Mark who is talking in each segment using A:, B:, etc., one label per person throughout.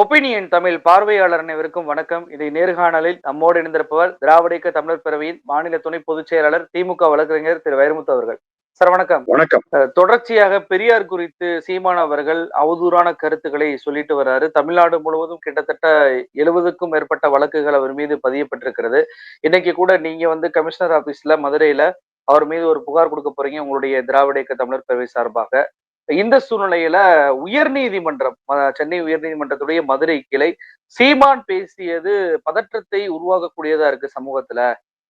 A: Opinion Tamil பார்வையாளர் அனைவருக்கும் வணக்கம். இதை நேர்காணலில் நம்மோடு இணைந்திருப்பவர் திராவிட இயக்க தமிழர் பேரவையின் மாநில துணை பொதுச் செயலாளர் திமுக வழக்கறிஞர் திரு வைரமுத்து அவர்கள். சார் வணக்கம்.
B: வணக்கம்.
A: தொடர்ச்சியாக பெரியார் குறித்து சீமான் அவர்கள் அவதூறான கருத்துக்களை சொல்லிட்டு வர்றாரு. தமிழ்நாடு முழுவதும் கிட்டத்தட்ட எழுபதுக்கும் மேற்பட்ட வழக்குகள் அவர் மீது பதியப்பட்டிருக்கிறது. இன்னைக்கு கூட நீங்க வந்து கமிஷனர் ஆபீஸ்ல மதுரையில அவர் மீது ஒரு புகார் கொடுக்க போறீங்க உங்களுடைய திராவிட இயக்க தமிழர் பேரவை சார்பாக. இந்த சூழ்நிலையில உயர்நீதிமன்றம் நீதிமன்றம் சென்னை உயர்நீதிமன்றத்துடைய மதுரை கிளை சீமான் பேசியது பதற்றத்தை உருவாக்கக்கூடியதா இருக்கு சமூகத்துல.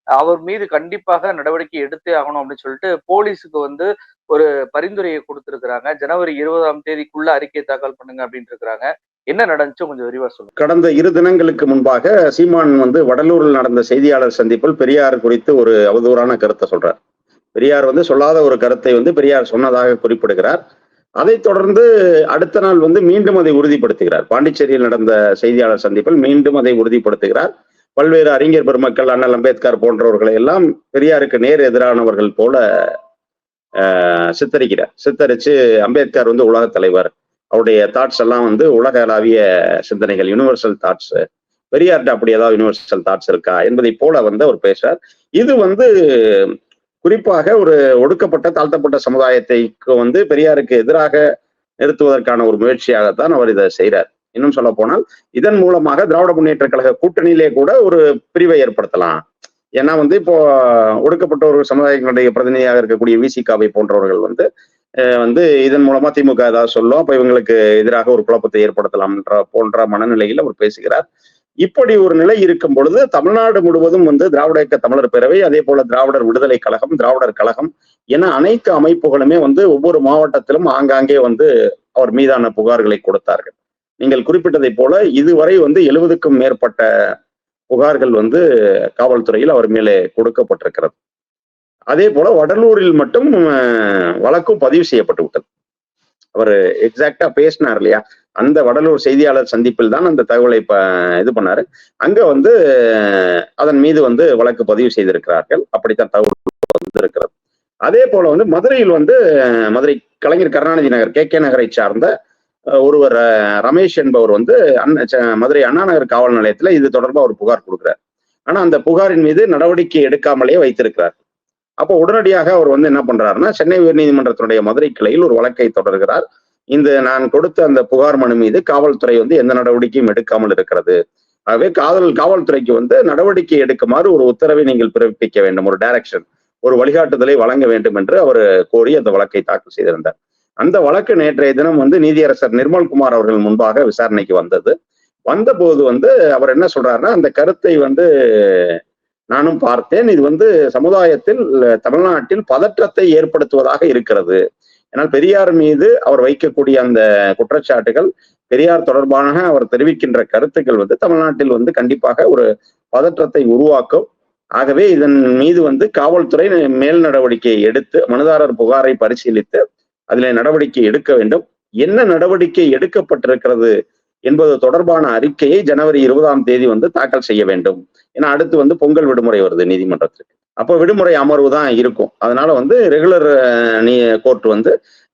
A: அவர் மீது கண்டிப்பாக நடவடிக்கை எடுத்தே ஆகணும் அப்படின்னு சொல்லிட்டு போலீஸுக்கு வந்து ஒரு பரிந்துரையை கொடுத்திருக்கிறாங்க. ஜனவரி இருபதாம் தேதிக்குள்ள அறிக்கை தாக்கல் பண்ணுங்க அப்படின்னு இருக்கிறாங்க. என்ன நடந்துச்சு? கொஞ்சம் விரிவா சொல்லுங்க.
B: கடந்த இரு தினங்களுக்கு முன்பாக சீமான் வந்து வடலூரில் நடந்த செய்தியாளர் சந்திப்பில் பெரியார் குறித்து ஒரு அவதூறான கருத்தை சொல்றார். பெரியார் வந்து சொல்லாத ஒரு கருத்தை வந்து பெரியார் சொன்னதாக குறிப்பிடுகிறார். அதை தொடர்ந்து அடுத்த நாள் வந்து மீண்டும் அதை உறுதிப்படுத்துகிறார். பாண்டிச்சேரியில் நடந்த செய்தியாளர் சந்திப்பில் மீண்டும் அதை உறுதிப்படுத்துகிறார். பல்வேறு அறிஞர் பெருமக்கள் அண்ணல் அம்பேத்கர் போன்றவர்களை எல்லாம் பெரியாருக்கு நேர் எதிரானவர்கள் போல ஆஹ், சித்தரிக்கிறார். சித்தரிச்சு அம்பேத்கர் வந்து உலக தலைவர். அவருடைய தாட்ஸ் எல்லாம் வந்து உலகளாவிய சிந்தனைகள் யுனிவர்சல் தாட்ஸ் பெரியார்ட்ட அப்படி ஏதாவது யூனிவர்சல் தாட்ஸ் இருக்கா என்பதை போல வந்து அவர் பேசுறார். இது வந்து குறிப்பாக ஒரு ஒடுக்கப்பட்ட தாழ்த்தப்பட்ட சமுதாயத்தைக்கு வந்து பெரியாருக்கு எதிராக நிறுத்துவதற்கான ஒரு முயற்சியாகத்தான் அவர் இதை செய்கிறார் இன்னும் சொல்ல போனால் இதன் மூலமாக திராவிட முன்னேற்ற கழக கூட்டணியிலே கூட ஒரு பிரிவை ஏற்படுத்தலாம். ஏன்னா வந்து இப்போ ஒடுக்கப்பட்ட ஒரு சமுதாயங்களுடைய பிரதிநிதியாக இருக்கக்கூடிய விசிகாவை போன்றவர்கள் வந்து அஹ் வந்து இதன் மூலமா திமுக ஏதாவது சொல்லும் அப்ப இவங்களுக்கு எதிராக ஒரு குழப்பத்தை ஏற்படுத்தலாம்ன்ற போன்ற மனநிலையில் அவர் பேசுகிறார். இப்படி ஒரு நிலை இருக்கும் பொழுது தமிழ்நாடு முழுவதும் வந்து திராவிட இயக்க தமிழர் பேரவை அதே போல திராவிடர் விடுதலை கழகம் திராவிடர் கழகம் என அனைத்து அமைப்புகளுமே வந்து ஒவ்வொரு மாவட்டத்திலும் ஆங்காங்கே வந்து அவர் மீதான புகார்களை கொடுத்தார்கள். நீங்கள் குறிப்பிட்டதை போல இதுவரை வந்து எழுபதுக்கும் மேற்பட்ட புகார்கள் வந்து காவல்துறையில் அவர் மேலே கொடுக்கப்பட்டிருக்கிறது. அதே போல வடலூரில் மட்டும் வழக்கு வழக்கும் பதிவு செய்யப்பட்டு விட்டது அவர் எக்ஸாக்டா பேசினார் இல்லையா? அந்த வடலூர் செய்தியாளர் சந்திப்பில் தான் அந்த தகவலை இது பண்ணாரு. அங்க வந்து அதன் மீது வந்து வழக்கு பதிவு செய்திருக்கிறார்கள். அப்படித்தான் தகவல் வந்திருக்கிறது. அதே போல வந்து மதுரையில் வந்து மதுரை கலைஞர் கருணாநிதி நகர் கே கே நகரை சார்ந்த ஒருவர் ரமேஷ் என்பவர் வந்து அண்ண ச- மதுரை அண்ணா நகர் காவல் நிலையத்துல இது தொடர்பா ஒரு புகார் கொடுக்கிறார். ஆனா அந்த புகாரின் மீது நடவடிக்கை எடுக்காமலேயே வைத்திருக்கிறார். அப்போ உடனடியாக அவர் வந்து என்ன பண்றாருன்னா சென்னை உயர்நீதிமன்றத்தினுடைய மதுரை கிளையில் ஒரு வழக்கை தொடர்கிறார். இந்த நான் கொடுத்த அந்த புகார் மனு மீது காவல்துறை வந்து எந்த நடவடிக்கையும் எடுக்காமல் இருக்கிறது. ஆகவே காதல் காவல்துறைக்கு வந்து நடவடிக்கை எடுக்குமாறு ஒரு உத்தரவை நீங்கள் பிறப்பிக்க வேண்டும். ஒரு டைரக்ஷன் ஒரு வழிகாட்டுதலை வழங்க வேண்டும் என்று அவர் கோரி அந்த வழக்கை தாக்கல் செய்திருந்தார். அந்த வழக்கு நேற்றைய தினம் வந்து நீதியரசர் நிர்மல்குமார் அவர்கள் முன்பாக விசாரணைக்கு வந்தது. வந்தபோது வந்து அவர் என்ன சொல்றாருன்னா அந்த கருத்தை வந்து நானும் பார்த்தேன். இது வந்து சமுதாயத்தில் தமிழ்நாட்டில் பதற்றத்தை ஏற்படுத்துவதாக இருக்கிறது. ஏன்னால் பெரியார் மீது அவர் வைக்கக்கூடிய அந்த குற்றச்சாட்டுகள் பெரியார் தொடர்பான அவர் தெரிவிக்கின்ற கருத்துக்கள் வந்து தமிழ்நாட்டில் வந்து கண்டிப்பாக ஒரு பதற்றத்தை உருவாக்கும். ஆகவே இதன் மீது வந்து காவல்துறை மேல் நடவடிக்கை எடுத்து மனுதாரர் புகாரை பரிசீலித்து அதில் நடவடிக்கை எடுக்க வேண்டும். என்ன நடவடிக்கை எடுக்கப்பட்டிருக்கிறது என்பது தொடர்பான அறிக்கையை ஜனவரி இருபதாம் தேதி வந்து தாக்கல் செய்ய வேண்டும். ஏன்னா அடுத்து வந்து பொங்கல் விடுமுறை வருது நீதிமன்றத்துக்கு அப்போ விடுமுறை அமர்வு தான் இருக்கும். அதனால வந்து ரெகுலர் நீ கோர்ட் வந்து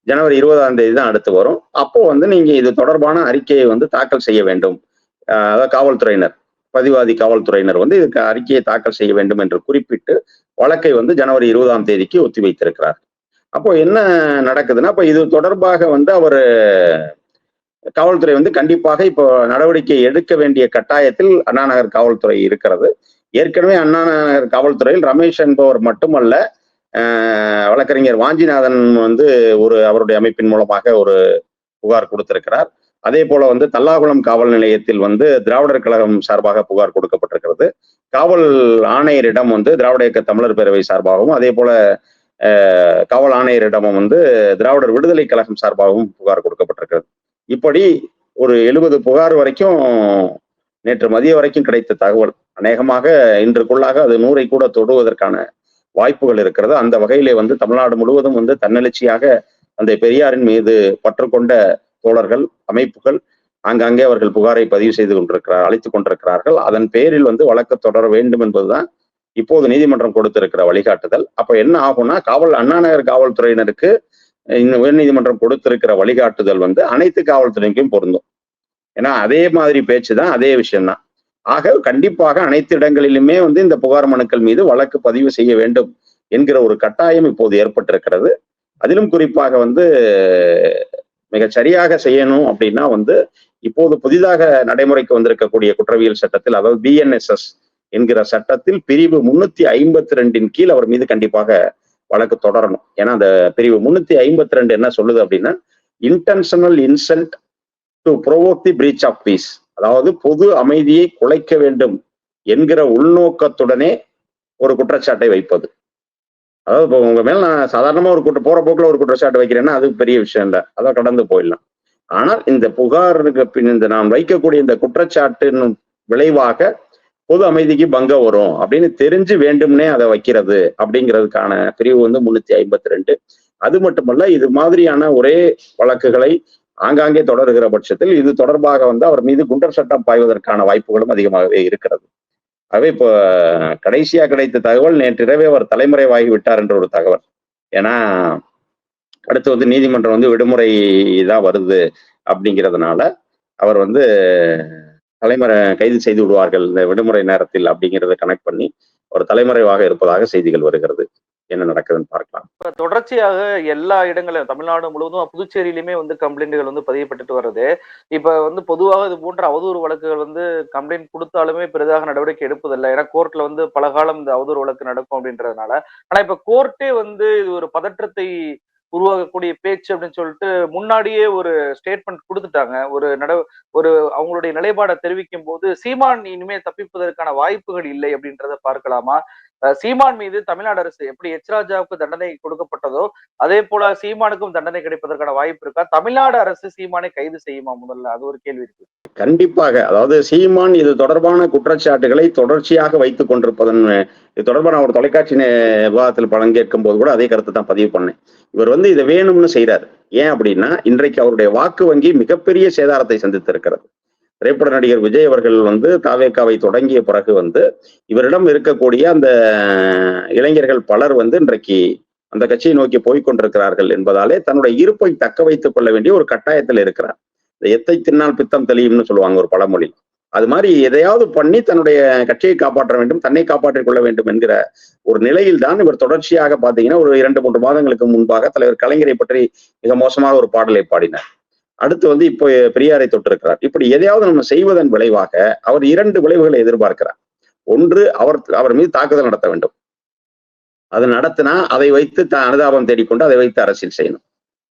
B: ஜனவரி இருபதாம் தேதி தான் அடுத்து வரும். அப்போ வந்து நீங்க இது தொடர்பான அறிக்கையை வந்து தாக்கல் செய்ய வேண்டும். அதாவது காவல்துறையினர் பதிவாதி காவல்துறையினர் வந்து இதுக்கு அறிக்கையை தாக்கல் செய்ய வேண்டும் என்று குறிப்பிட்டு வழக்கை வந்து ஜனவரி இருபதாம் தேதிக்கு ஒத்தி வைத்திருக்கிறார் அப்போ என்ன நடக்குதுன்னா அப்போ இது தொடர்பாக வந்து அவர் காவல்துறை வந்து கண்டிப்பாக இப்போ நடவடிக்கை எடுக்க வேண்டிய கட்டாயத்தில் அண்ணா நகர் காவல்துறை இருக்கிறது. ஏற்கனவே அண்ணா நகர் காவல்துறையில் ரமேஷ் என்பவர் மட்டுமல்ல வழக்கறிஞர் வாஞ்சிநாதன் வந்து ஒரு அவருடைய அமைப்பின் மூலமாக ஒரு புகார் கொடுத்திருக்கிறார். அதே போல வந்து தல்லாகுளம் காவல் நிலையத்தில் வந்து திராவிடர் கழகம் சார்பாக புகார் கொடுக்கப்பட்டிருக்கிறது. காவல் ஆணையரிடம் வந்து திராவிட இயக்க தமிழர் பேரவை சார்பாகவும் அதே போல காவல் ஆணையரிடமும் வந்து திராவிடர் விடுதலை கழகம் சார்பாகவும் புகார் கொடுக்கப்பட்டிருக்கிறது. இப்படி ஒரு எழுபது புகார் வரைக்கும் நேற்று மதிய வரைக்கும் கிடைத்த தகவல். அநேகமாக இன்றுக்குள்ளாக அது நூறை கூட தொடுவதற்கான வாய்ப்புகள் இருக்கிறது. அந்த வகையிலே வந்து தமிழ்நாடு முழுவதும் வந்து தன்னெழுச்சியாக அந்த பெரியாரின் மீது பற்று கொண்ட தோழர்கள் அமைப்புகள் ஆங்காங்கே அவர்கள் புகாரை பதிவு செய்து கொண்டிருக்கிறார் அழைத்துக் கொண்டிருக்கிறார்கள். அதன் பேரில் வந்து வழக்கு தொடர வேண்டும் என்பதுதான் இப்போது நீதிமன்றம் கொடுத்திருக்கிற வழிகாட்டுதல். அப்ப என்ன ஆகும்னா காவல் அண்ணாநகர் காவல்துறையினருக்கு இந்த உயர்நீதிமன்றம் கொடுத்திருக்கிற வழிகாட்டுதல் வந்து அனைத்து காவல்துறைக்கும் பொருந்தும். ஏன்னா அதே மாதிரி பேச்சு தான் அதே விஷயம்தான். ஆக கண்டிப்பாக அனைத்து இடங்களிலுமே வந்து இந்த புகார் மனுக்கள் மீது வழக்கு பதிவு செய்ய வேண்டும் என்கிற ஒரு கட்டாயம் இப்போது ஏற்பட்டிருக்கிறது. அதிலும் குறிப்பாக வந்து மிக சரியாக செய்யணும் அப்படின்னா வந்து இப்போது புதிதாக நடைமுறைக்கு வந்திருக்கக்கூடிய குற்றவியல் சட்டத்தில் அதாவது பிஎன்எஸ்எஸ் என்கிற சட்டத்தில் பிரிவு முன்னூத்தி ஐம்பத்தி ரெண்டின் கீழ் அவர் மீது கண்டிப்பாக வழக்கு தொடரணும். ஏன்னா அந்த பிரிவு முன்னூத்தி ஐம்பத்தி ரெண்டு என்ன சொல்லுது அப்படின்னா intentional insult to provoke the breach of peace அதாவது பொது அமைதியை குலைக்க வேண்டும் என்கிற உள்நோக்கத்துடனே ஒரு குற்றச்சாட்டை வைப்பது. அதாவது இப்போ உங்க மேல நான் சாதாரணமா ஒரு குற்ற போற போக்குல ஒரு குற்றச்சாட்டு வைக்கிறேன்னா அது பெரிய விஷயம் இல்லை. அதான் கடந்து போயிடலாம். ஆனால் இந்த புகாருக்கு பின் இந்த நான் வைக்கக்கூடிய இந்த குற்றச்சாட்டின் விளைவாக பொது அமைதிக்கு பங்கம் வரும் அப்படின்னு தெரிஞ்சு வேண்டும்னே அதை வைக்கிறது அப்படிங்கிறதுக்கான பிரிவு வந்து முன்னூத்தி ஐம்பத்தி ரெண்டு அது மட்டுமல்ல இது மாதிரியான ஒரே வழக்குகளை ஆங்காங்கே தொடர்கிற பட்சத்தில் இது தொடர்பாக வந்து அவர் மீது குண்டர் சட்டம் பாய்வதற்கான வாய்ப்புகளும் அதிகமாகவே இருக்கிறது. ஆகவே இப்போ கடைசியா கிடைத்த தகவல் நேற்றிரவே அவர் தலைமுறைவாகி விட்டார் என்ற ஒரு தகவல். ஏன்னா அடுத்து வந்து நீதிமன்றம் வந்து விடுமுறை தான் வருது அப்படிங்கிறதுனால அவர் வந்து தலைமறை கைது செய்து விடுவார்கள் இந்த விடுமுறை நேரத்தில் அப்படிங்கிறத கனெக்ட் பண்ணி ஒரு தலைமறைவாக இருப்பதாக செய்திகள் வருகிறது. என்ன நடக்குதுன்னு பார்க்கலாம்.
A: இப்ப தொடர்ச்சியாக எல்லா இடங்களிலும் தமிழ்நாடு முழுவதும் புதுச்சேரியிலுமே வந்து கம்ப்ளைண்ட்கள் வந்து பதியப்பட்டுட்டு வருது. இப்ப வந்து பொதுவாக இது போன்ற அவதூறு வழக்குகள் வந்து கம்ப்ளைண்ட் கொடுத்தாலுமே பெரிதாக நடவடிக்கை எடுப்பதில்லை. ஏன்னா கோர்ட்ல வந்து பல காலம் இந்த அவதூறு வழக்கு நடக்கும் அப்படின்றதுனால. ஆனா இப்ப கோர்ட்டே வந்து இது ஒரு பதற்றத்தை உருவாகக்கூடிய பேச்சு அப்படின்னு சொல்லிட்டு முன்னாடியே ஒரு ஸ்டேட்மெண்ட் கொடுத்துட்டாங்க. ஒரு நட ஒரு அவங்களுடைய நிலைப்பாடை தெரிவிக்கும் போது சீமான் இனிமே தப்பிப்பதற்கான வாய்ப்புகள் இல்லை அப்படின்றத பார்க்கலாமா? சீமான் மீது தமிழ்நாடு அரசு எப்படி எச் ராஜாவுக்கு தண்டனை கொடுக்கப்பட்டதோ அதே போல சீமானுக்கும் தண்டனை கிடைப்பதற்கான வாய்ப்பு இருக்கா? தமிழ்நாடு அரசு சீமானை கைது செய்யுமா முதல்ல? அது ஒரு கேள்வி இருக்கு.
B: கண்டிப்பாக. அதாவது சீமான் இது தொடர்பான குற்றச்சாட்டுகளை தொடர்ச்சியாக வைத்துக் கொண்டிருப்பதன் இது தொடர்பான ஒரு தொலைக்காட்சி விவாதத்தில் பங்கேற்கும் போது கூட அதே கருத்தை தான் பதிவு பண்ணேன். இவர் வந்து இதை வேணும்னு செய்றாரு. ஏன் அப்படின்னா இன்றைக்கு அவருடைய வாக்கு வங்கி மிகப்பெரிய சேதாரத்தை சந்தித்திருக்கிறது. திரைப்பட நடிகர் விஜய் அவர்கள் வந்து தாவேக்காவை தொடங்கிய பிறகு வந்து இவரிடம் இருக்கக்கூடிய அந்த இளைஞர்கள் பலர் வந்து இன்றைக்கு அந்த கட்சியை நோக்கி போய்க் கொண்டிருக்கிறார்கள் என்பதாலே தன்னுடைய இருப்பை தக்க வைத்துக் கொள்ள வேண்டிய ஒரு கட்டாயத்தில் இருக்கிறார். இந்த எத்தை தின்னால் பித்தம் தெளியும்னு சொல்லுவாங்க ஒரு பழமொழி. அது மாதிரி எதையாவது பண்ணி தன்னுடைய கட்சியை காப்பாற்ற வேண்டும் தன்னை காப்பாற்றிக் கொள்ள வேண்டும் என்கிற ஒரு நிலையில் தான் இவர் தொடர்ச்சியாக பாத்தீங்கன்னா ஒரு இரண்டு மூன்று மாதங்களுக்கு முன்பாக தலைவர் கலைஞரை பற்றி மிக மோசமாக ஒரு பாடலை பாடினார். அடுத்து வந்து இப்போ பெரியாரை தொட்டிருக்கிறார். இப்படி எதையாவது நம்ம செய்வதன் விளைவாக அவர் இரண்டு விளைவுகளை எதிர்பார்க்கிறார். ஒன்று அவர் அவர் மீது தாக்குதல் நடத்த வேண்டும். அது நடத்தினா அதை வைத்து த- அனுதாபம் தேடிக்கொண்டு அதை வைத்து அரசியல் செய்யணும்.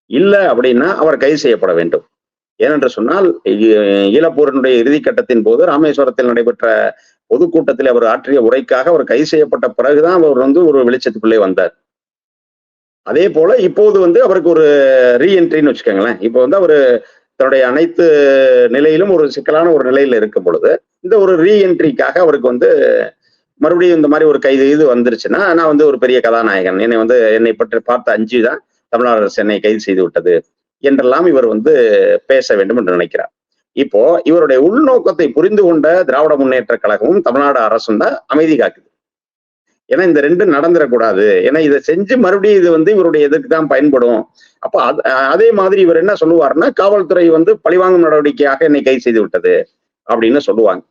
B: இல்லை அப்படின்னா அவர் கைது செய்யப்பட வேண்டும். ஏனென்று சொன்னால் ஈ- ஈழப்போரினுடைய இறுதிக்கட்டத்தின் போது ராமேஸ்வரத்தில் நடைபெற்ற பொதுக்கூட்டத்தில் அவர் ஆற்றிய உரைக்காக அவர் கைது செய்யப்பட்ட பிறகுதான் அவர் வந்து ஒரு வெளிச்சத்துக்குள்ளே வந்தார். அதே போல இப்போது வந்து அவருக்கு ஒரு ரீஎன்ட்ரின்னு வச்சுக்கோங்களேன். இப்போ வந்து அவர் தன்னுடைய அனைத்து நிலையிலும் ஒரு சிக்கலான ஒரு நிலையில இருக்கும் பொழுது இந்த ஒரு ரீஎன்ட்ரிக்காக அவருக்கு வந்து மறுபடியும் இந்த மாதிரி ஒரு கைது இது வந்துருச்சுன்னா நான் வந்து ஒரு பெரிய கதாநாயகன். என்னை வந்து என்னை பற்றி பார்த்த அஞ்சு தான் தமிழ்நாடு அரசு என்னை கைது செய்து விட்டது என்றெல்லாம் இவர் வந்து பேச வேண்டும் என்று நினைக்கிறார். இப்போ இவருடைய உள்நோக்கத்தை புரிந்து கொண்ட திராவிட முன்னேற்ற கழகமும் தமிழ்நாடு அரசும் தான் அமைதி காக்குது. ஏன்னா இந்த ரெண்டும் நடந்துடக்கூடாது ஏன்னா இதை செஞ்சு மறுபடியும் இது வந்து இவருடைய எதுக்கு தான் பயன்படும். அப்போ அதே மாதிரி இவர் என்ன சொல்லுவாருன்னா காவல்துறை வந்து பழிவாங்கும் நடவடிக்கையாக என்னை கை செய்து விட்டது அப்படின்னு சொல்லுவாங்க.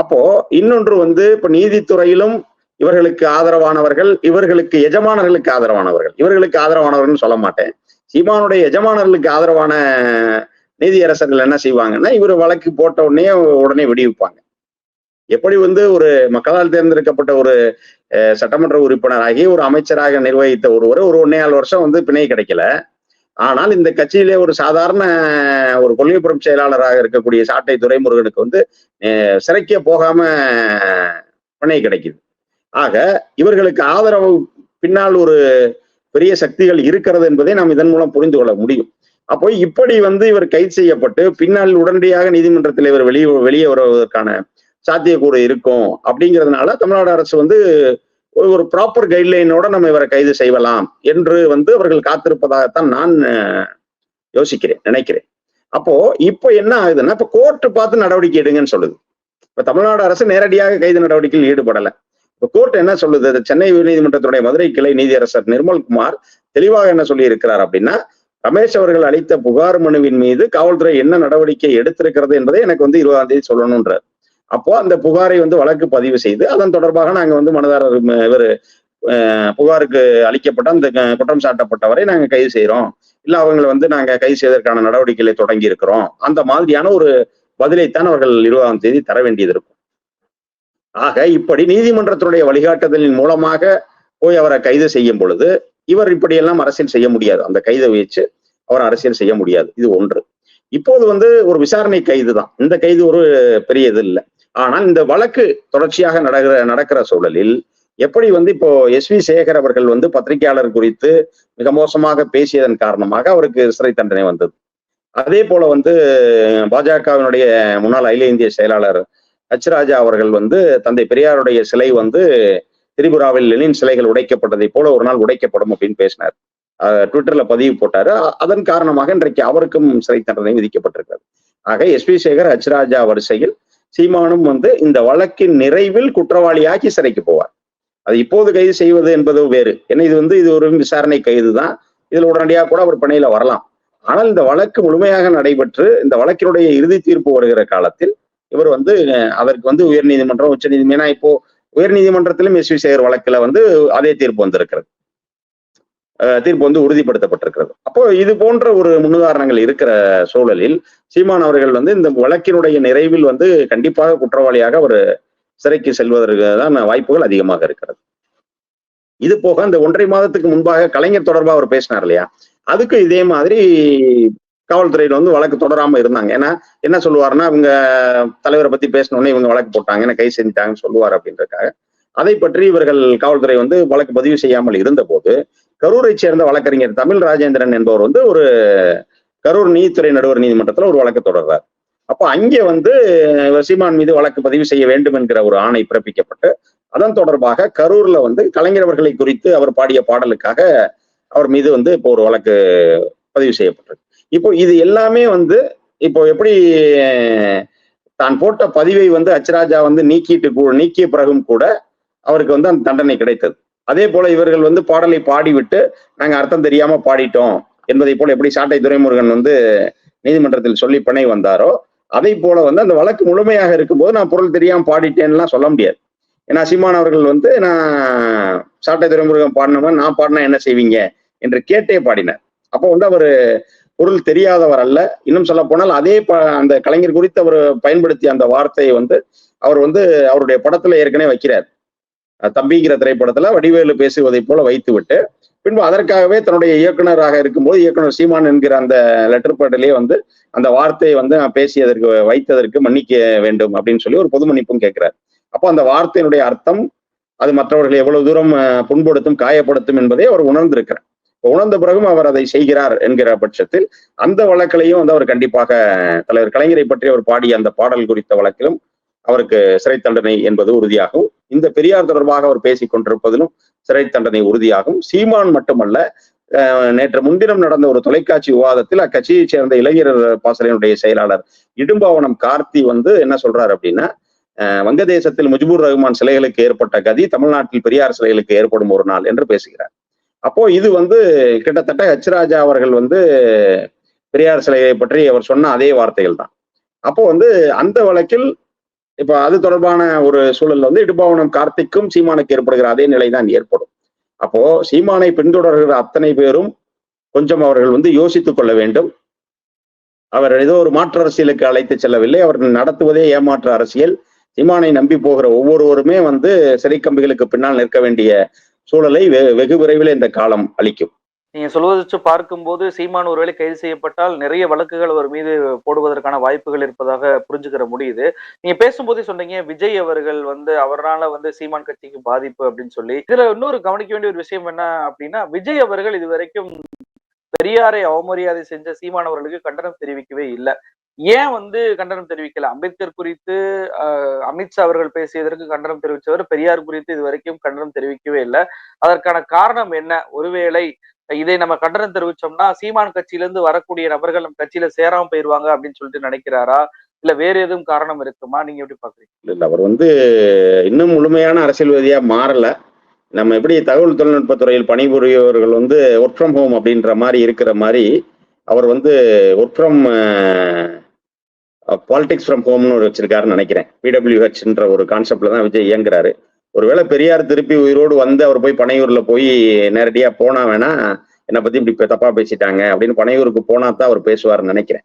B: அப்போ இன்னொன்று வந்து இப்ப நீதித்துறையிலும் இவர்களுக்கு ஆதரவானவர்கள் இவர்களுக்கு எஜமானர்களுக்கு ஆதரவானவர்கள். இவர்களுக்கு ஆதரவானவர்கள்னு சொல்ல மாட்டேன். சீமானுடைய எஜமானர்களுக்கு ஆதரவான நீதியரசர்கள் என்ன செய்வாங்கன்னா இவர் வழக்கு போட்ட உடனே உடனே விடுவிப்பாங்க. எப்படி வந்து ஒரு மக்களால் தேர்ந்தெடுக்கப்பட்ட ஒரு சட்டமன்ற உறுப்பினராகி ஒரு அமைச்சராக நிர்வகித்த ஒருவர் ஒரு ஒன்னேகால் வருஷம் வந்து பிணை கிடைக்கல. ஆனால் இந்த கட்சியிலே ஒரு சாதாரண ஒரு கொள்கைப்புறம் செயலாளராக இருக்கக்கூடிய சாட்டை துரைமுருகனுக்கு வந்து சிறைக்க போகாம பிணை கிடைக்குது. ஆக இவர்களுக்கு ஆதரவு பின்னால் ஒரு பெரிய சக்திகள் இருக்கிறது என்பதை நாம் இதன் மூலம் புரிந்து கொள்ள முடியும். அப்போ இப்படி வந்து இவர் கைது செய்யப்பட்டு பின்னால் உடனடியாக நீதிமன்றத்தில் இவர் வெளியே வெளியே வருவதற்கான சாத்தியக்கூறு இருக்கும் அப்படிங்கிறதுனால தமிழ்நாடு அரசு வந்து ஒரு- ப்ராப்பர் கைட்லைனோட நம்ம இவரை கைது செய்யலாம் என்று வந்து அவர்கள் காத்திருப்பதாகத்தான் நான் யோசிக்கிறேன் நினைக்கிறேன். அப்போ இப்போ என்ன ஆகுதுன்னா இப்போ கோர்ட்டு பார்த்து நடவடிக்கை எடுங்கன்னு சொல்லுது. இப்ப தமிழ்நாடு அரசு நேரடியாக கைது நடவடிக்கையில் ஈடுபடலை. இப்ப கோர்ட் என்ன சொல்லுது? சென்னை உயர்நீதிமன்றத்துடைய மதுரை கிளை நீதியரசர் நிர்மல்குமார் தெளிவாக என்ன சொல்லி இருக்கிறார் அப்படின்னா ரமேஷ் அவர்கள் அளித்த புகார் மனுவின் மீது காவல்துறை என்ன நடவடிக்கை எடுத்திருக்கிறது என்பதை எனக்கு வந்து இருபதாம் தேதி சொல்லணும்ன்றார். அப்போ அந்த புகாரை வந்து வழக்கு பதிவு செய்து அதன் தொடர்பாக நாங்க வந்து மனதாரர் இவர் புகாருக்கு அளிக்கப்பட்ட அந்த க- குற்றம் சாட்டப்பட்டவரை நாங்க கைது செய்யறோம் இல்ல அவங்களை வந்து நாங்க கைது செய்வதற்கான நடவடிக்கைகளை தொடங்கி இருக்கிறோம் அந்த மாதிரியான ஒரு பதிலைத்தான் அவர்கள் இருபதாம் தேதி தர வேண்டியது இருக்கும். ஆக இப்படி நீதிமன்றத்தினுடைய வழிகாட்டுதலின் மூலமாக போய் அவரை கைது செய்யும் பொழுது இவர் இப்படியெல்லாம் அரசியல் செய்ய முடியாது. அந்த கைதை வச்சு அவர் அரசியல் செய்ய முடியாது. இது ஒன்று. இப்போது வந்து ஒரு விசாரணை கைது தான் இந்த கைது ஒரு பெரிய இது இல்லை. ஆனால் இந்த வழக்கு தொடர்ச்சியாக நடக்கிற நடக்கிற சூழலில் எப்படி வந்து இப்போ எஸ் வி சேகர் அவர்கள் வந்து பத்திரிகையாளர் குறித்து மிக மோசமாக பேசியதன் காரணமாக அவருக்கு சிறை தண்டனை வந்தது. அதே போல வந்து பாஜகவினுடைய முன்னாள் அகில இந்திய செயலாளர் ஹச் ராஜா அவர்கள் வந்து தந்தை பெரியாருடைய சிலை வந்து திரிபுராவில் லெனின் சிலைகள் உடைக்கப்பட்டதை போல ஒரு நாள் உடைக்கப்படும் அப்படின்னு பேசினார். ட்விட்டர்ல பதிவு போட்டாரு. அதன் காரணமாக இன்றைக்கு அவருக்கும் சிறை தண்டனை விதிக்கப்பட்டிருக்கிறது. ஆக S P Sekar H Raja வரிசையில் சீமானும் வந்து இந்த வழக்கின் நிறைவில் குற்றவாளியாக்கி சிறைக்கு போவார். அது இப்போது கைது செய்வது என்பது வேறு. ஏன்னா இது வந்து இது ஒரு விசாரணை கைது தான். இதில் உடனடியாக கூட அவர் பணியில வரலாம். ஆனால் இந்த வழக்கு முழுமையாக நடைபெற்று இந்த வழக்கினுடைய இறுதி தீர்ப்பு வருகிற காலத்தில் இவர் வந்து அதற்கு வந்து உயர்நீதிமன்றம் உச்ச நீதிமன்றம் ஏன்னா இப்போ உயர்நீதிமன்றத்திலும் எஸ் வி சேகர் வழக்குல வந்து அதே தீர்ப்பு வந்திருக்கிறது. தீர்ப்பு வந்து உறுதிப்படுத்தப்பட்டிருக்கிறது. அப்போ இது போன்ற ஒரு முன்னுதாரணங்கள் இருக்கிற சூழலில் சீமான் அவர்கள் வந்து இந்த வழக்கினுடைய நிறைவில் வந்து கண்டிப்பாக குற்றவாளியாக அவர் சிறைக்கு செல்வதற்கு தான் வாய்ப்புகள் அதிகமாக இருக்கிறது. இது போக இந்த ஒன்றரை மாதத்துக்கு முன்பாக கலைஞர் தொடர்பாக அவர் பேசினார் இல்லையா? அதுக்கு இதே மாதிரி காவல்துறையில வந்து வழக்கு தொடராம இருந்தாங்க. ஏன்னா என்ன சொல்லுவாருன்னா இவங்க தலைவரை பத்தி பேசினோடனே இவங்க வழக்கு போட்டாங்க என்ன கை செஞ்சிட்டாங்கன்னு சொல்லுவார் அப்படின்றதுக்காக. அதை பற்றி இவர்கள் காவல்துறை வந்து வழக்கு பதிவு செய்யாமல் இருந்த போது கரூரை சேர்ந்த வழக்கறிஞர் தமிழ் ராஜேந்திரன் என்பவர் வந்து ஒரு கரூர் நீதித்துறை நடுவர் நீதிமன்றத்தில் ஒரு வழக்கு தொடர்றார். அப்போ அங்கே வந்து சீமான் மீது வழக்கு பதிவு செய்ய வேண்டும் என்கிற ஒரு ஆணை பிறப்பிக்கப்பட்டு அதன் தொடர்பாக கரூர்ல வந்து கலைஞரவர்களை குறித்து அவர் பாடிய பாடலுக்காக அவர் மீது வந்து இப்போ ஒரு வழக்கு பதிவு செய்யப்பட்டிருக்கு. இப்போ இது எல்லாமே வந்து இப்போ எப்படி தான் போட்ட பதிவை வந்து அச்சராஜா வந்து நீக்கிட்டு கூ- நீக்கிய பிறகும் கூட அவருக்கு வந்து அந்த தண்டனை கிடைத்தது. அதே போல இவர்கள் வந்து பாடலை பாடிவிட்டு நாங்க அர்த்தம் தெரியாம பாடிட்டோம் என்பதை போல எப்படி சாட்டை துரைமுருகன் வந்து நீதிமன்றத்தில் சொல்லி பிணை வந்தாரோ அதை போல வந்து அந்த வழக்கு முழுமையாக இருக்கும்போது நான் பொருள் தெரியாம பாடிட்டேன்லாம் சொல்ல முடியாது. ஏன்னா சீமான் அவர்கள் வந்து நான் சாட்டை துறைமுருகன் பாடினவன் நான் பாடினா என்ன செய்வீங்க? என்று கேட்டே பாடினார். அப்போ வந்து அவர் பொருள் தெரியாதவர் அல்ல. இன்னும் சொல்ல போனால் அதே ப- அந்த கலைஞர் குறித்து அவர் பயன்படுத்திய அந்த வார்த்தையை வந்து அவர் வந்து அவருடைய படத்துல ஏற்கனவே வைக்கிறார். தம்பிங்கிற திரைப்படத்துல வடிவேலு பேசுவதை போல வைத்து விட்டு பின்பு அதற்காகவே தன்னுடைய இயக்குனராக இருக்கும்போது இயக்குனர் சீமான் என்கிற அந்த லெட்டர் பேட்டிலே வந்து அந்த வார்த்தையை வந்து நான் பேசியதற்கு வைத்ததற்கு மன்னிக்க வேண்டும் அப்படின்னு சொல்லி ஒரு பொது மன்னிப்பும் கேட்கிறார். அப்போ அந்த வார்த்தையினுடைய அர்த்தம் அது மற்றவர்களை எவ்வளவு தூரம் புண்படுத்தும் காயப்படுத்தும் என்பதை அவர் உணர்ந்திருக்கிறார். உணர்ந்த பிறகும் அவர் அதை செய்கிறார் என்கிற பட்சத்தில் அந்த வழக்கிலையும் வந்து அவர் கண்டிப்பாக தலைவர் கலைஞரை பற்றி அவர் பாடிய அந்த பாடல் குறித்த வழக்கிலும் அவருக்கு சிறை தண்டனை என்பது உறுதியாகும். இந்த பெரியார் தொடர்பாக அவர் பேசிக் கொண்டிருப்பதிலும் சிறை தண்டனை உறுதியாகும். சீமான் மட்டுமல்ல நேற்று முன்தினம் நடந்த ஒரு தொலைக்காட்சி விவாதத்தில் அக்கட்சியைச் சேர்ந்த இளைஞர் பாசறையினுடைய செயலாளர் இடும்பாவனம் கார்த்தி வந்து என்ன சொல்றாரு அப்படின்னா வங்கதேசத்தில் முஜிபுர் ரஹ்மான் சிலைகளுக்கு ஏற்பட்ட கதி தமிழ்நாட்டில் பெரியார் சிலைகளுக்கு ஏற்படும் ஒரு நாள் என்று பேசுகிறார். அப்போ இது வந்து கிட்டத்தட்ட ஹச் ராஜா அவர்கள் வந்து பெரியார் சிலையை பற்றி அவர் சொன்ன அதே வார்த்தைகள் தான். அப்போ வந்து அந்த வழக்கில் இப்ப அது தொடர்பான ஒரு சூழல்ல வந்து இடுபாவனம் கார்த்திக்கும் சீமானுக்கு ஏற்படுகிற அதே நிலை தான் ஏற்படும். அப்போ சீமானை பின்தொடர்கிற அத்தனை பேரும் கொஞ்சம் அவர்கள் வந்து யோசித்துக் கொள்ள வேண்டும். அவர் ஏதோ ஒரு மாற்று அரசியலுக்கு அழைத்து செல்லவில்லை. அவர் நடத்துவதே ஏமாற்று அரசியல். சீமானை நம்பி போகிற ஒவ்வொருவருமே வந்து சிறை கம்பிகளுக்கு பின்னால் நிற்க வேண்டிய சூழலை வெகு விரைவில் இந்த காலம் அளிக்கும்.
A: நீங்க சொல்வதை வச்சு பார்க்கும்போது சீமான் ஒருவேளை கைது செய்யப்பட்டால் நிறைய வழக்குகள் அவர் மீது போடுவதற்கான வாய்ப்புகள் இருப்பதாக புரிஞ்சுக்கிற முடியுது. நீங்க பேசும்போதே சொன்னீங்க விஜய் அவர்கள் வந்து அவரால வந்து சீமான் கட்சிக்கு பாதிப்பு அப்படின்னு சொல்லி. இதுல இன்னொரு கவனிக்க வேண்டிய ஒரு விஷயம் என்ன அப்படின்னா விஜய் அவர்கள் இதுவரைக்கும் பெரியாரை அவமரியாதை செஞ்ச சீமான் அவர்களுக்கு கண்டனம் தெரிவிக்கவே இல்லை. ஏன் வந்து கண்டனம் தெரிவிக்கல? அம்பேத்கர் குறித்து அமித்ஷா அவர்கள் பேசியதற்கு கண்டனம் தெரிவித்தவர் பெரியார் குறித்து இது வரைக்கும் கண்டனம் தெரிவிக்கவே இல்லை. அதற்கான காரணம் என்ன? ஒருவேளை இதை நம்ம கண்டனம் தெரிவிச்சோம்னா சீமான் கட்சியிலிருந்து வரக்கூடிய நபர்கள் நம்ம கட்சியில சேராம போயிருவாங்க அப்படின்னு சொல்லிட்டு நினைக்கிறாரா? இல்ல வேற எதுவும் காரணம் இருக்குமா? நீங்க எப்படி பாக்குறீங்க?
B: இல்ல அவர் வந்து இன்னும் முழுமையான அரசியல்வாதியா மாறல. நம்ம எப்படி தகவல் தொழில்நுட்ப துறையில் பணிபுரியவர்கள் வந்து ஒர்க் ஃப்ரம் ஹோம் அப்படின்ற மாதிரி இருக்கிற மாதிரி அவர் வந்து ஒர்க் ஃப்ரம் பாலிடிக்ஸ் ஃப்ரம் ஹோம்னு ஒரு வச்சிருக்காருன்னு நினைக்கிறேன். பிடபிள்யூஹெச்ன்ற ஒரு கான்செப்ட்ல தான் விஜய் இயங்குறாரு. ஒருவேளை பெரியார் திருப்பி உயிரோடு வந்து அவர் போய் பனையூர்ல போய் நேரடியா போனா வேணா என்னை பத்தி இப்படி தப்பா பேசிட்டாங்க அப்படின்னு பனையூருக்கு போனா தான் அவர் பேசுவார்னு நினைக்கிறேன்.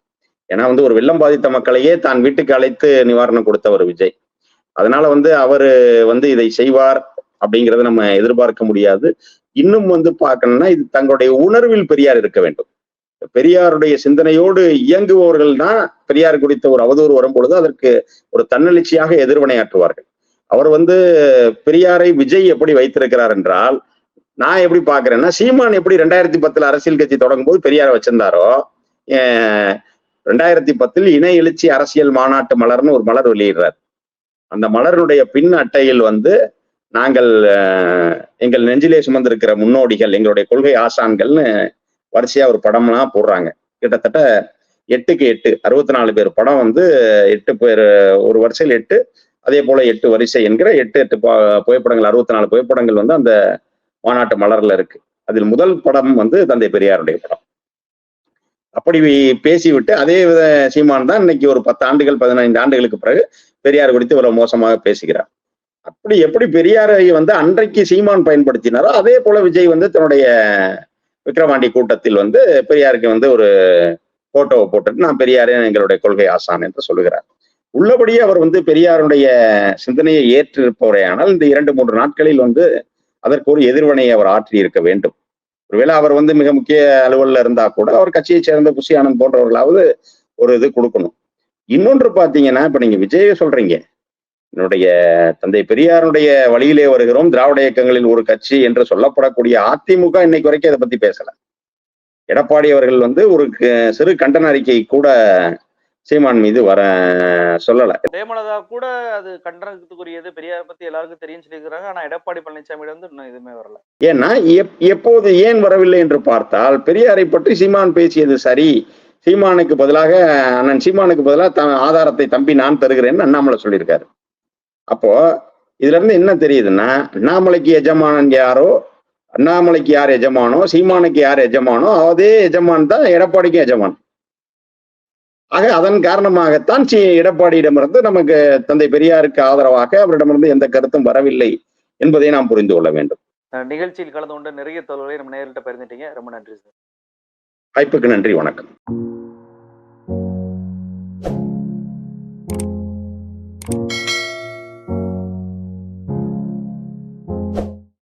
B: ஏன்னா வந்து ஒரு வெள்ளம் பாதித்த மக்களையே தான் வீட்டுக்கு அழைத்து நிவாரணம் கொடுத்தவர் விஜய். அதனால வந்து அவர் வந்து இதை செய்வார் அப்படிங்கிறத நம்ம எதிர்பார்க்க முடியாது. இன்னும் வந்து பார்க்கணும்னா இது தங்களுடைய உணர்வில் பெரியார் இருக்க வேண்டும். பெரியாருடைய சிந்தனையோடு இயங்குபவர்கள் தான் பெரியார் குறித்த ஒரு அவதூறு வரும்பொழுது அதற்கு ஒரு தன்னெழுச்சியாக எதிர்வினையாற்றுவார்கள் அவர் வந்து பெரியாரை விஜய் எப்படி வைத்திருக்கிறார் என்றால் நான் எப்படி பாக்குறேன்னா சீமான் எப்படி ரெண்டாயிரத்தி பத்துல அரசியல் கட்சி தொடங்கும் போது பெரியாரை வச்சிருந்தாரோ ரெண்டாயிரத்தி பத்தில் இணை எழுச்சி அரசியல் மாநாட்டு மலர்னு ஒரு மலர் வெளியிடுறார். அந்த மலருடைய பின் அட்டையில் வந்து நாங்கள் எங்கள் நெஞ்சிலே சுமந்திருக்கிற முன்னோடிகள் எங்களுடைய கொள்கை ஆசான்கள்னு வரிசையா ஒரு படம்லாம் போடுறாங்க. கிட்டத்தட்ட எட்டுக்கு எட்டு அறுபத்தி நாலு பேர். படம் வந்து எட்டு பேர் ஒரு வரிசையில் எட்டு அதே போல எட்டு வரிசை என்கிற எட்டு எட்டு புகைப்படங்கள் அறுபத்தி நாலு புகைப்படங்கள் வந்து அந்த மாநாட்டு மலர்ல இருக்கு. அதில் முதல் படம் வந்து தந்தை பெரியாருடைய படம். அப்படி பேசிவிட்டு அதே வித சீமான் தான் இன்னைக்கு ஒரு பத்து ஆண்டுகள் பதினைந்து ஆண்டுகளுக்கு பிறகு பெரியார் குறித்து இவ்வளவு மோசமாக பேசுகிறார். அப்படி எப்படி பெரியாரை வந்து அன்றைக்கு சீமான் பயன்படுத்தினாரோ அதே போல விஜய் வந்து தன்னுடைய விக்ரவாண்டி கூட்டத்தில் வந்து பெரியாருக்கு வந்து ஒரு போட்டோவை போட்டுட்டு நான் பெரியாரே எங்களுடைய கொள்கை ஆசான் என்று சொல்லுகிறார். உள்ளபடியே அவர் வந்து பெரியாருடைய சிந்தனையை ஏற்றிருப்பவரையானால் இந்த இரண்டு மூன்று நாட்களில் வந்து அதற்கு ஒரு எதிர்வினையை அவர் ஆற்றி இருக்க வேண்டும். ஒருவேளை அவர் வந்து மிக முக்கிய அலுவலில் இருந்தா கூட அவர் கட்சியை சேர்ந்த புஷி ஆனந்த் போன்றவர்களாவது ஒரு இது கொடுக்கணும். இன்னொன்று பாத்தீங்கன்னா இப்ப நீங்க விஜய சொல்றீங்க. என்னுடைய தந்தை பெரியாருடைய வழியிலே வருகிறோம். திராவிட இயக்கங்களில் ஒரு கட்சி என்று சொல்லப்படக்கூடிய அதிமுக இன்னைக்கு வரைக்கும் இதை பத்தி பேசல. எடப்பாடி அவர்கள் வந்து ஒரு சிறு கண்டன அறிக்கை கூட சீமான் மீது வர சொல்லல.
A: பிரேமலதா கூட அது கண்டனத்துக்குரியது. பெரியார் பத்தி எல்லாருக்கும் தெரியும் சொல்லியிருக்கிறாங்க. ஆனா எடப்பாடி பழனிசாமியிடம் வந்து இன்னும் எதுவுமே வரல.
B: ஏன்னா எப்- எப்போது ஏன் வரவில்லை என்று பார்த்தால் பெரியாரை பற்றி சீமான் பேசியது சரி. சீமானுக்கு பதிலாக அண்ணன் சீமானுக்கு பதிலாக ஆதாரத்தை தம்பி நான் தருகிறேன்னு அண்ணாமலை சொல்லியிருக்காரு. அப்போ இதுல இருந்து என்ன தெரியுதுன்னா அண்ணாமலைக்கு எஜமானன் யாரோ அண்ணாமலைக்கு யார் எஜமானோ சீமானுக்கு யார் எஜமானோ அதே எஜமான் தான் எடப்பாடிக்கு எஜமான். ஆக அதன் காரணமாகத்தான் சி எடப்பாடியிடமிருந்து நமக்கு தந்தை பெரியாருக்கு ஆதரவாக அவரிடமிருந்து எந்த கருத்தும் வரவில்லை என்பதை நாம் புரிந்து கொள்ள வேண்டும்.
A: நிகழ்ச்சியில் கலந்து கொண்டு நிறைய தகவல்களை நம்ம நேரிட்ட பகிர்ந்துட்டீங்க ரொம்ப நன்றி சார்.
B: வாய்ப்புக்கு நன்றி வணக்கம்.